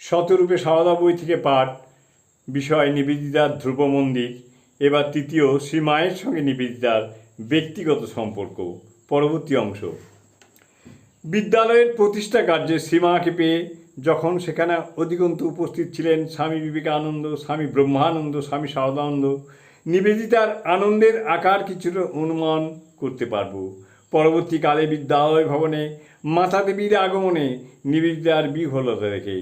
শতরূপে সারদা বই থেকে পাঠ, বিষয় নিবেদিতার ধ্রুব মন্দির, এবার তৃতীয় শ্রীমায়ের সঙ্গে নিবেদিতার ব্যক্তিগত সম্পর্ক, পরবর্তী অংশ। বিদ্যালয়ের প্রতিষ্ঠা কার্যে শ্রীমাকে পেয়ে যখন সেখানে অধিকন্তু উপস্থিত ছিলেন স্বামী বিবেকানন্দ, স্বামী ব্রহ্মানন্দ, স্বামী সারদানন্দ নিবেদিতার আনন্দের আকার কিছুটা অনুমান করতে পারব। পরবর্তীকালে বিদ্যালয় ভবনে মাতা দেবীর আগমনে নিবেদিতার বিহলতা দেখে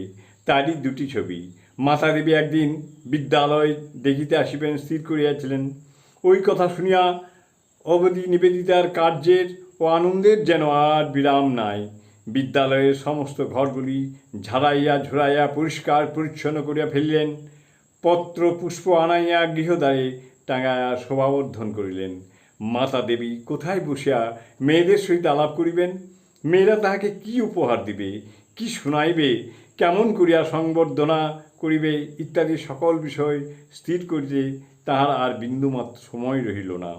তারই দুটি ছবি। মাতা দেবী একদিন বিদ্যালয় দেখিতে আসিবেন, স্থির করিয়াছিলেন। ওই কথা শুনিয়া অবধি নিবেদিতার কার্যের ও আনন্দের যেন আর বিরাম নাই। বিদ্যালয়ের সমস্ত ঘরগুলি ঝাড়াইয়া ঝুড়াইয়া পরিষ্কার পরিচ্ছন্ন করিয়া ফেলিলেন। পত্র পুষ্প আনাইয়া গৃহদ্বারে টাঙাইয়া শোভাবর্ধন করিলেন। মাতা দেবী কোথায় বসিয়া মেয়েদের সহিত আলাপ করিবেন? মেয়েরা তাহাকে কি উপহার দিবে? কি শুনাইবে? কেমন করিয়া সংবর্ধনা করিবে ইত্যাদি সকল বিষয় স্থির করিতে তাহার আর বিন্দুমাত্র সময় রহিল না।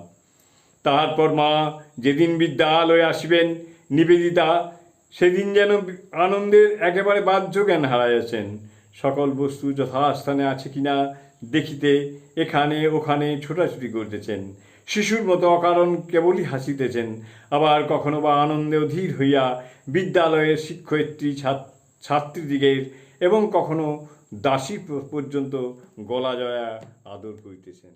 তারপর মা যেদিন বিদ্যালয়ে আসিবেন, নিবেদিতা সেদিন যেন আনন্দের একেবারে বাহ্য জ্ঞান হারাইয়াছেন। সকল বস্তু যথাস্থানে আছে কিনা দেখিতে এখানে ওখানে ছোটাছুটি করতেছেন। শিশুর মতো অকারণ কেবলই হাসিতেছেন। আবার কখনো বা আনন্দে অধীর হইয়া বিদ্যালয়ের শিক্ষয়িত্রী ছাত- ছাত্রীদিগের এবং কখনো দাসী পর্যন্ত গলা জয়া আদর করিতেছেন।